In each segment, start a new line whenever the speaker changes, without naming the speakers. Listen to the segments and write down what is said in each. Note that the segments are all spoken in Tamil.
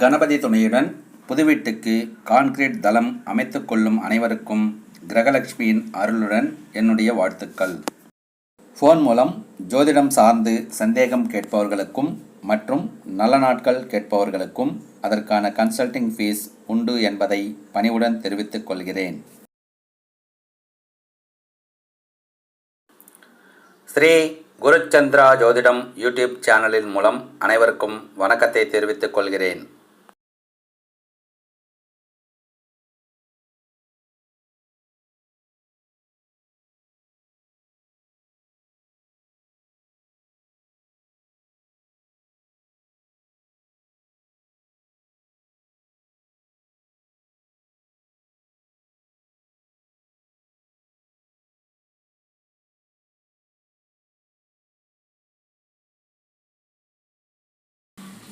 கணபதி துணையுடன் புது வீட்டுக்கு கான்கிரீட் தளம் அமைத்து கொள்ளும் அனைவருக்கும் கிரகலட்சுமியின் அருளுடன் என்னுடைய வாழ்த்துக்கள். ஃபோன் மூலம் ஜோதிடம் சார்ந்து சந்தேகம் கேட்பவர்களுக்கும் மற்றும் நல்ல நாட்கள் கேட்பவர்களுக்கும் அதற்கான கன்சல்டிங் ஃபீஸ் உண்டு என்பதை பணிவுடன் தெரிவித்துக் கொள்கிறேன். ஸ்ரீ குருச்சந்திரா ஜோதிடம் யூடியூப் சேனலின் மூலம் அனைவருக்கும் வணக்கத்தை தெரிவித்துக் கொள்கிறேன்.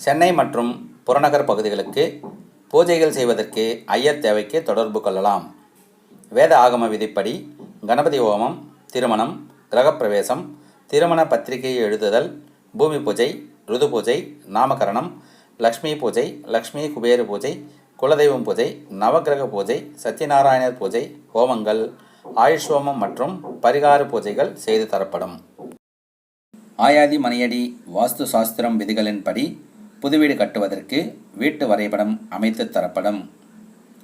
சென்னை மற்றும் புறநகர் பகுதிகளுக்கு பூஜைகள் செய்வதற்கு ஐயர் தேவைக்கு தொடர்பு கொள்ளலாம். வேத ஆகம விதிப்படி கணபதி ஹோமம் திருமணம் கிரகப்பிரவேசம் திருமண பத்திரிகை எழுதுதல் பூமி பூஜை ருது பூஜை நாமகரணம் லக்ஷ்மி பூஜை லக்ஷ்மி குபேர பூஜை குலதெய்வம் பூஜை நவக்கிரக பூஜை சத்யநாராயணர் பூஜை ஹோமங்கள் ஆயுஷ் ஹோமம் மற்றும் பரிகார பூஜைகள் செய்து தரப்படும். ஆயாதி மணியடி வாஸ்து சாஸ்திரம் விதிகளின்படி புது வீடு கட்டுவதற்கு வீட்டு வரைபடம் அமைத்து தரப்படும்.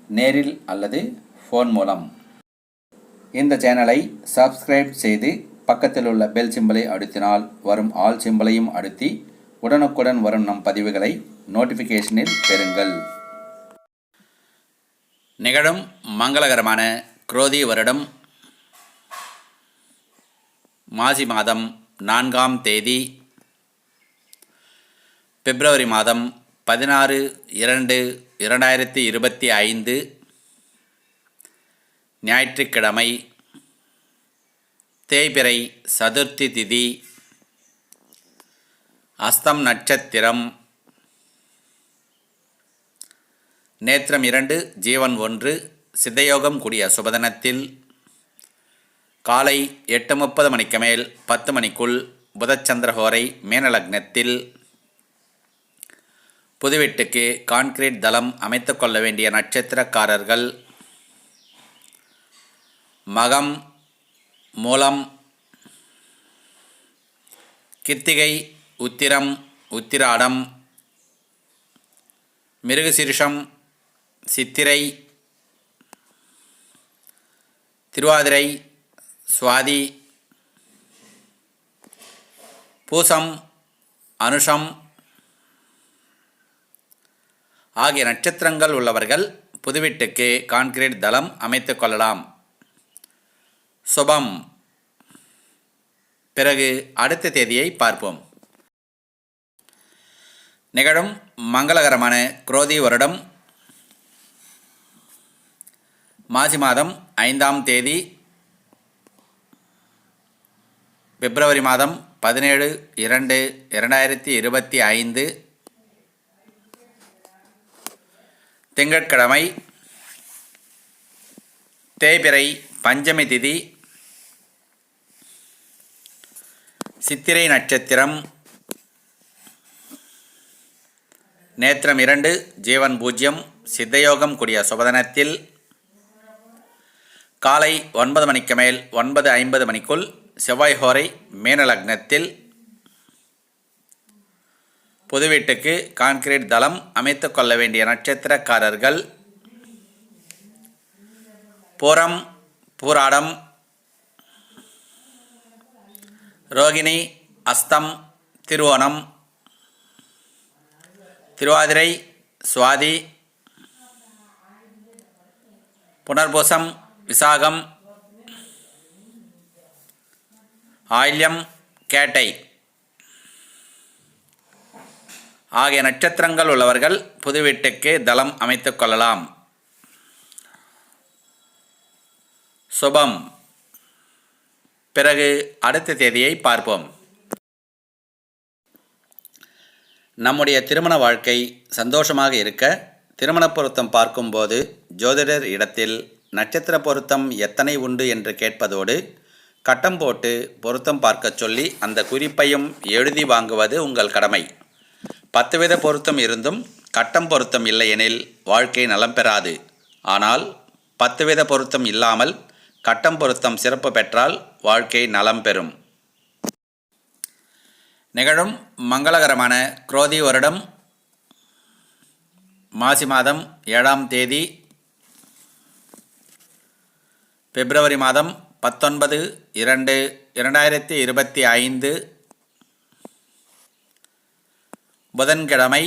நேரில் அல்லது ஃபோன் மூலம். இந்த சேனலை சப்ஸ்கிரைப் செய்து பக்கத்தில் உள்ள பெல் சிம்பலை அழுத்தினால் வரும் ஆல் சிம்பலையும் அழுத்தி உடனுக்குடன் வரும் நம் பதிவுகளை நோட்டிஃபிகேஷனில் பெறுங்கள். நிகழும் மங்களகரமான குரோதி வருடம். மாசி மாதம் நான்காம் தேதி பிப்ரவரி மாதம் பதினாறு இரண்டு இரண்டாயிரத்தி இருபத்தி ஐந்து ஞாயிற்றுக்கிழமை தேய்பிறை சதுர்த்தி திதி அஸ்தம் நட்சத்திரம் நேத்திரம் இரண்டு ஜீவன் ஒன்று சித்தயோகம் கூடிய சுபதனத்தில் காலை எட்டு முப்பது மணிக்கு மேல் பத்து மணிக்குள் புதச்சந்திரஹோரை மீனலக்னத்தில் புதுவீட்டுக்கு கான்கிரீட் தளம் அமைத்து கொள்ள வேண்டிய நட்சத்திரக்காரர்கள். மகம் மூலம் கித்திகை உத்திரம் உத்திராடம் மிருகசிருஷம் சித்திரை திருவாதிரை சுவாதி பூசம் அனுஷம் ஆகிய நட்சத்திரங்கள் உள்ளவர்கள் புதுவீட்டுக்கு கான்கிரீட் தளம் அமைத்து கொள்ளலாம். சுபம். பிறகு அடுத்த தேதியை பார்ப்போம். நிகழும் மங்களகரமான குரோதி வருடம். மாசி மாதம் ஐந்தாம் தேதி. பிப்ரவரி மாதம் பதினேழு இரண்டு இரண்டாயிரத்தி இருபத்தி ஐந்து. திங்கட்கிழமை தேய்பிறை பஞ்சமி திதி சித்திரை நட்சத்திரம் நேத்திரம் இரண்டு ஜீவன் பூஜ்யம் சித்தயோகம் கூடிய சுபதனத்தில் காலை ஒன்பது மணிக்கு மேல் ஒன்பது ஐம்பது மணிக்குள் செவ்வாய் ஹோரை மேனலக்னத்தில் புது வீட்டுக்கு கான்கிரீட் தளம் அமைத்து கொள்ள வேண்டிய நட்சத்திரக்காரர்கள். பூரம் பூராடம். ரோகிணி அஸ்தம் திருவோணம். திருவாதிரை சுவாதி. புனர்பூசம் விசாகம். ஆயில்யம் கேட்டை. ஆகிய நட்சத்திரங்கள் உள்ளவர்கள் புது வீட்டுக்கு தளம் அமைத்து கொள்ளலாம். சுபம். பிறகு அடுத்த தேதியை பார்ப்போம். நம்முடைய திருமண வாழ்க்கை சந்தோஷமாக இருக்க திருமண பொருத்தம் பார்க்கும்போது ஜோதிடர் இடத்தில் நட்சத்திர பொருத்தம் எத்தனை உண்டு என்று கேட்பதோடு கட்டம் போட்டு பொருத்தம் பார்க்கச் சொல்லி அந்த குறிப்பையும் எழுதி வாங்குவது உங்கள் கடமை. பத்துவித பொருத்தம் இருந்தும் கட்டம் பொருத்தம் இல்லையெனில் வாழ்க்கை நலம் பெறாது. ஆனால் பத்துவித பொருத்தம் இல்லாமல் கட்டம் பொருத்தம் சிறப்பு பெற்றால் வாழ்க்கை நலம் பெறும். நிகழும் மங்களகரமான குரோதி வருடம் மாசி மாதம் ஏழாம் தேதி பிப்ரவரி மாதம் பத்தொன்பது இரண்டு இரண்டாயிரத்தி இருபத்தி ஐந்து புதன்கிழமை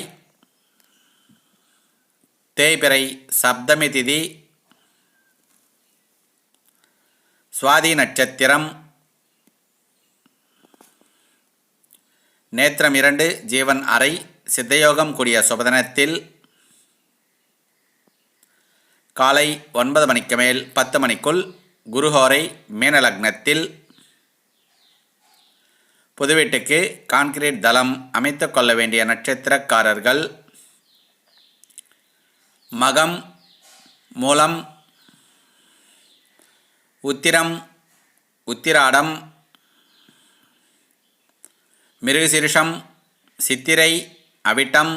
தேய்பிறை சப்தமி திதி சுவாதி நட்சத்திரம் நேத்திரம் இரண்டு ஜீவன் அறை சித்தயோகம் கூடிய சுபதனத்தில் காலை ஒன்பது மணிக்கு மேல் பத்து மணிக்குள் குருஹோரை மீனலக்னத்தில் புதுவீட்டுக்கு கான்கிரீட் தளம் அமைத்து கொள்ள வேண்டிய நட்சத்திரக்காரர்கள் மகம் மூலம் உத்திரம் உத்திராடம் மிருகசிருஷம் சித்திரை அவிட்டம்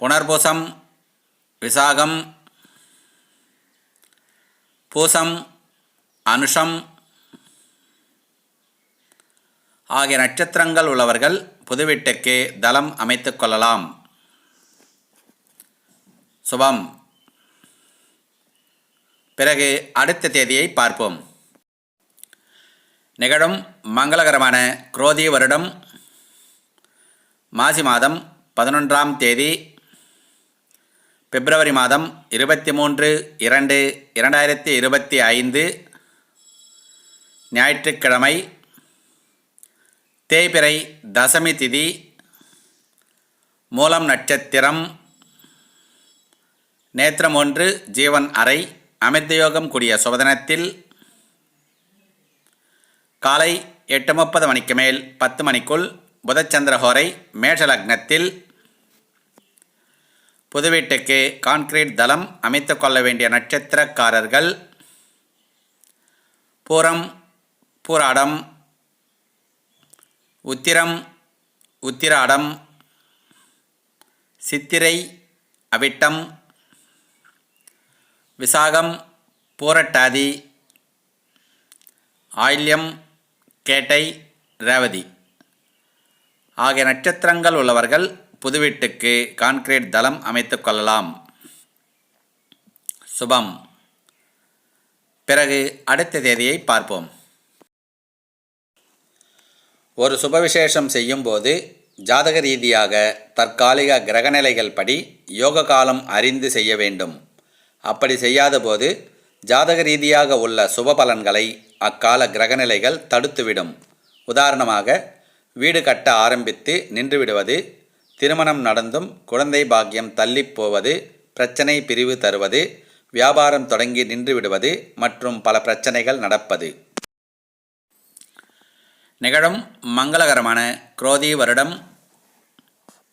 புனர்பூசம் விசாகம் பூசம் அனுஷம் ஆகிய நட்சத்திரங்கள் உள்ளவர்கள் புதுவீட்டுக்கு தளம் அமைத்து கொள்ளலாம். சுபம். பிறகு அடுத்த தேதியை பார்ப்போம். நிகழும் மங்களகரமான குரோதி வருடம் மாசி மாதம் பதினொன்றாம் தேதி பிப்ரவரி மாதம் இருபத்தி மூன்று இரண்டு இரண்டாயிரத்தி இருபத்தி ஐந்து ஞாயிற்றுக்கிழமை தேய்பிறை தசமி திதி மூலம் நட்சத்திரம் நேத்திரம் ஒன்று ஜீவன் அறை அமிர்தயோகம் கூடிய சுபதனத்தில் காலை எட்டு முப்பது மணிக்கு மேல் பத்து மணிக்குள் புதச்சந்திரஹோரை மேஷலக்னத்தில் புதுவீட்டுக்கு கான்கிரீட் தளம் அமைத்து கொள்ள வேண்டிய நட்சத்திரக்காரர்கள் பூரம் பூராடம் உத்திரம் உத்திராடம் சித்திரை அவிட்டம் விசாகம் பூரட்டாதி ஆயில்யம் கேட்டை ரேவதி. ஆகிய நட்சத்திரங்கள் உள்ளவர்கள் புதுவீட்டுக்கு கான்கிரீட் தளம் அமைத்து கொள்ளலாம். சுபம். பிறகு அடுத்த தேதியை பார்ப்போம். ஒரு சுபவிசேஷம் செய்யும்போது ஜாதக ரீதியாக தற்காலிக கிரகநிலைகள் படி யோக காலம் அறிந்து செய்ய வேண்டும். அப்படி செய்யாதபோது ஜாதக ரீதியாக உள்ள சுப பலன்களை அக்கால கிரகநிலைகள் தடுத்துவிடும். உதாரணமாக வீடு கட்ட ஆரம்பித்து நின்றுவிடுவது திருமணம் நடந்தும் குழந்தை பாக்கியம் தள்ளிப் போவது பிரச்சனை பிரிவு தருவது வியாபாரம் தொடங்கி நின்றுவிடுவது மற்றும் பல பிரச்சனைகள் நடப்பது. நிகழும் மங்களகரமான குரோதி வருடம்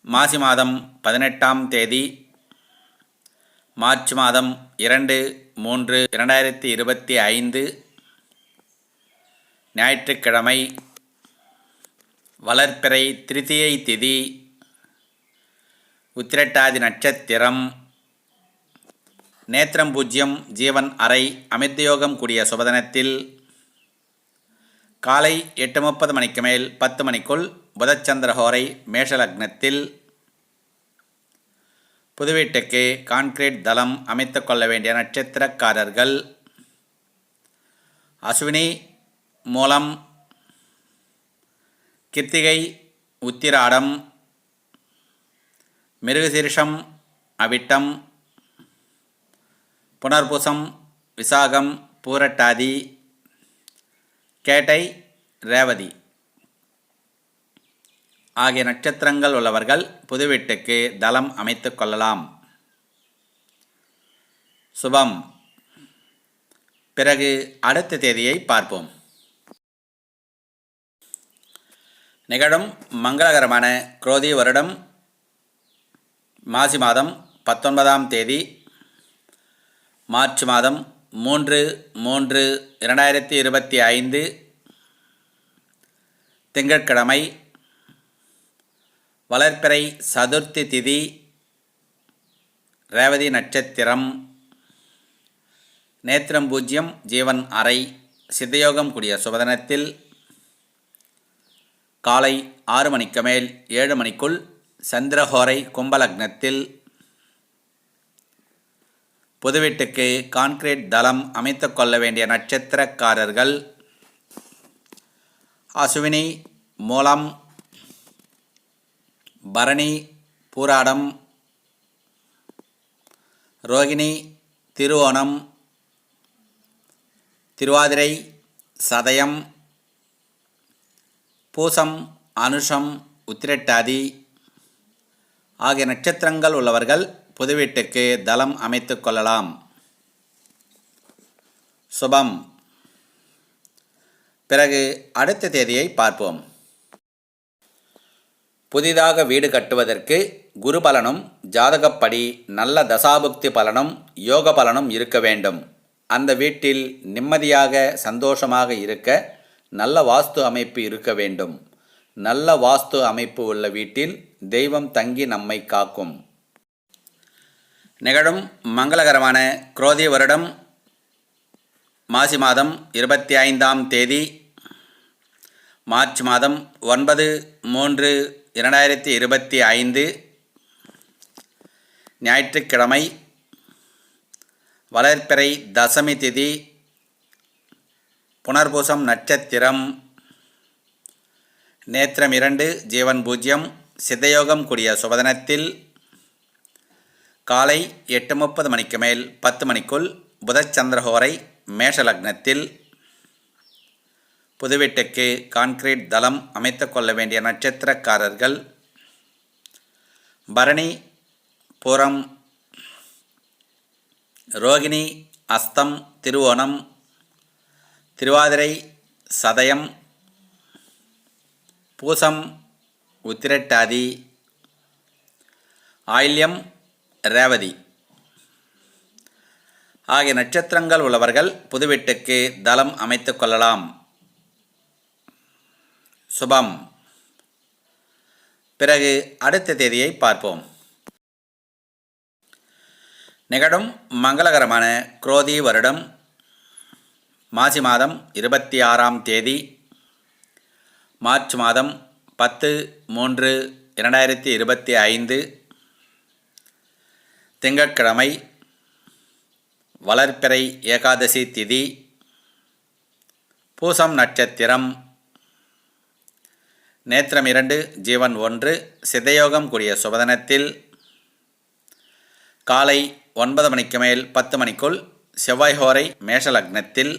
மாசி மாதம் பதினெட்டாம் தேதி மார்ச் மாதம் இரண்டு மூன்று இரண்டாயிரத்தி இருபத்தி ஐந்து ஞாயிற்றுக்கிழமை வளர்ப்பிறை திருத்தியை திதி உத்திரட்டாதி நட்சத்திரம் நேத்திரம் பூஜ்யம் ஜீவன் அறை அமிர்தயோகம் கூடிய சுபதனத்தில் காலை எட்டு முப்பது மணிக்கு மேல் பத்து மணிக்குள் புதச்சந்திரஹோரை மேஷலக்னத்தில் புதுவீட்டுக்கு கான்கிரீட் தளம் அமைத்து கொள்ள வேண்டிய நட்சத்திரக்காரர்கள் அஸ்வினி மூலம் கிருத்திகை உத்திராடம் மிருகசீரிஷம் அவிட்டம் புனர்பூசம் விசாகம் பூரட்டாதி கேட்டை ரேவதி. ஆகிய நட்சத்திரங்கள் உள்ளவர்கள் புது வீட்டுக்கு தளம் அமைத்து கொள்ளலாம். சுபம். பிறகு அடுத்த தேதியை பார்ப்போம். நிகழும் மங்களகரமான குரோதி வருடம் மாசி மாதம் பத்தொன்பதாம் தேதி மார்ச் மாதம் மூன்று மூன்று இரண்டாயிரத்தி இருபத்தி ஐந்து திங்கட்கிழமை வளர்ப்பிறை சதுர்த்தி திதி ரேவதி நட்சத்திரம். நேத்திரம் பூஜ்யம் ஜீவன் அறை சித்தயோகம் கூடிய சுபதனத்தில் காலை ஆறு மணிக்கு மேல் ஏழு மணிக்குள் சந்திரஹோரை கும்பலக்னத்தில் புது வீட்டுக்கு கான்கிரீட் தளம் அமைத்து கொள்ள வேண்டிய நட்சத்திரக்காரர்கள். அசுவினி மூலம் பரணி பூராடம் ரோகிணி திருவோணம் திருவாதிரை சதயம் பூசம் அனுஷம் உத்திரட்டாதி ஆகிய நட்சத்திரங்கள் உள்ளவர்கள். புது வீட்டுக்கு தளம் அமைத்து கொள்ளலாம். சுபம். பிறகு அடுத்த தேதியை பார்ப்போம். புதிதாக வீடு கட்டுவதற்கு குரு பலனும் ஜாதகப்படி நல்ல தசாபுக்தி பலனும் யோக பலனும் இருக்க வேண்டும். அந்த வீட்டில் நிம்மதியாக சந்தோஷமாக இருக்க நல்ல வாஸ்து அமைப்பு இருக்க வேண்டும். நல்ல வாஸ்து அமைப்பு உள்ள வீட்டில் தெய்வம் தங்கி நம்மை காக்கும். நிகழும் மங்களகரமான குரோதி வருடம் மாசி மாதம் இருபத்தி ஐந்தாம் தேதி மார்ச் மாதம் ஒன்பது மூன்று இரண்டாயிரத்தி இருபத்தி ஐந்து ஞாயிற்றுக்கிழமை வளர்ப்பிறை தசமி திதி புனர்பூசம் நட்சத்திரம் நேத்திரம் இரண்டு ஜீவன் பூஜ்யம் சித்தயோகம் கூடிய சுபதனத்தில் காலை எட்டு முப்பது மணிக்கு மேல் பத்து மணிக்குள் புதச்சந்திரஹோரை மேஷலக்னத்தில் புதுவீட்டுக்கு கான்கிரீட் தளம் அமைத்து கொள்ள வேண்டிய நட்சத்திரக்காரர்கள் பரணி புறம் ரோகிணி அஸ்தம் திருவோணம் திருவாதிரை சதயம் பூசம் உத்திரட்டாதி ஆயில்யம் ரேவதி. ஆகிய நட்சத்திரங்கள் உள்ளவர்கள் புதுவீட்டுக்கு தளம் அமைத்து கொள்ளலாம். சுபம். பிறகு அடுத்த தேதியை பார்ப்போம். நிகழும் மங்களகரமான குரோதி வருடம் மாசி மாதம் இருபத்தி ஆறாம் தேதி மார்ச் மாதம் பத்து மூன்று இரண்டாயிரத்தி இருபத்தி ஐந்து திங்கட்கிழமை வளர்ப்பிறை ஏகாதசி திதி பூசம் நட்சத்திரம் நேத்திரம் இரண்டு ஜீவன் ஒன்று சிதயோகம் கூடிய சுபதனத்தில் காலை ஒன்பது மணிக்கு மேல் பத்து மணிக்குள் செவ்வாய்ஹோரை மேஷலக்னத்தில்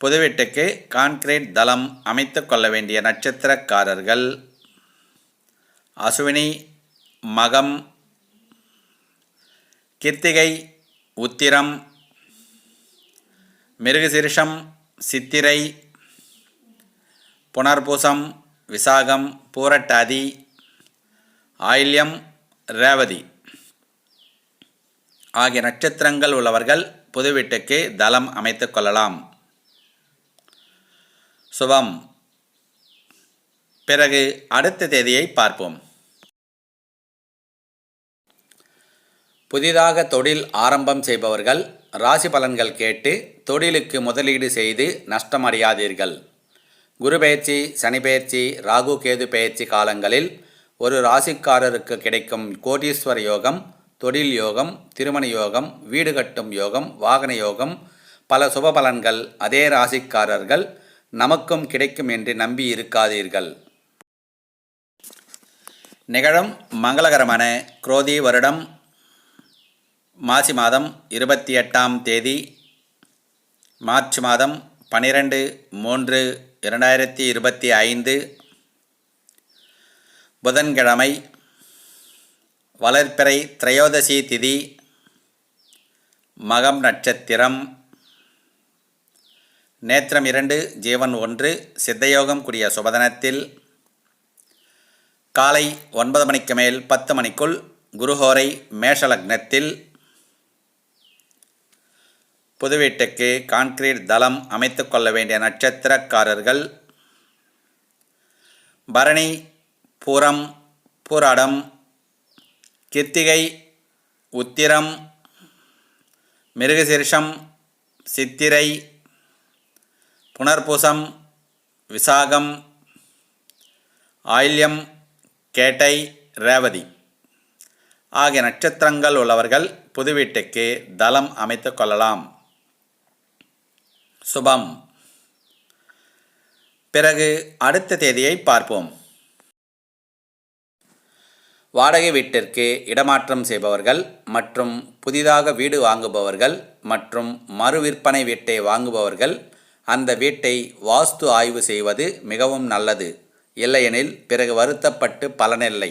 புதுவீட்டுக்கு கான்கிரீட் தளம் அமைத்து கொள்ள வேண்டிய நட்சத்திரக்காரர்கள் அசுவினி மகம் கிருத்திகை உத்திரம் மிருகசிருஷம் சித்திரை புனர்பூசம் விசாகம் பூரட்டாதி ஆயில்யம் ரேவதி. ஆகிய நட்சத்திரங்கள் உள்ளவர்கள் புது வீட்டுக்கு தளம் அமைத்து கொள்ளலாம். சுபம். பிறகு அடுத்த தேதியை பார்ப்போம். புதிதாக தொழில் ஆரம்பம் செய்பவர்கள் ராசி பலன்கள் கேட்டு தொழிலுக்கு முதலீடு செய்து நஷ்டமடையாதீர்கள். குரு பயிற்சி சனி பயிற்சி ராகு கேது பெயர்ச்சி காலங்களில் ஒரு ராசிக்காரருக்கு கிடைக்கும் கோடீஸ்வர யோகம் தொழில் யோகம் திருமண யோகம் வீடு கட்டும் யோகம் வாகன யோகம் பல சுப பலன்கள் அதே ராசிக்காரர்கள் நமக்கும் கிடைக்கும் என்று நம்பி இருக்காதீர்கள். நிகழும் மங்களகரமான குரோதி வருடம் மாசி மாதம் இருபத்தி எட்டாம் தேதி மார்ச் மாதம் பனிரெண்டு மூன்று இரண்டாயிரத்தி இருபத்தி ஐந்து
புதன்கிழமை வளர்ப்பிறை திரையோதசி திதி மகம் நட்சத்திரம் நேத்திரம் இரண்டு ஜீவன் ஒன்று சித்தயோகம் கூடிய சுபதனத்தில் காலை ஒன்பது மணிக்கு மேல் பத்து மணிக்குள் குருஹோரை மேஷலக்னத்தில் புது வீட்டுக்கு கான்கிரீட் தளம் அமைத்து கொள்ள வேண்டிய நட்சத்திரக்காரர்கள் பரணி புறம் பூராடம் கிருத்திகை உத்திரம் மிருகசீர்ஷம் சித்திரை புனர்பூசம் விசாகம் ஆயில்யம் கேட்டை ரேவதி ஆகிய நட்சத்திரங்கள் உள்ளவர்கள் புது வீட்டுக்கு தளம் அமைத்து கொள்ளலாம். சுபம். பிறகு அடுத்த தேதியை பார்ப்போம். வாடகை வீட்டிற்கு இடமாற்றம் செய்பவர்கள் மற்றும் புதிதாக வீடு வாங்குபவர்கள் மற்றும் மறு விற்பனை வீட்டை வாங்குபவர்கள் அந்த வீட்டை வாஸ்து ஆய்வு செய்வது மிகவும் நல்லது. இல்லையெனில் பிறகு வருத்தப்பட்டு பலனில்லை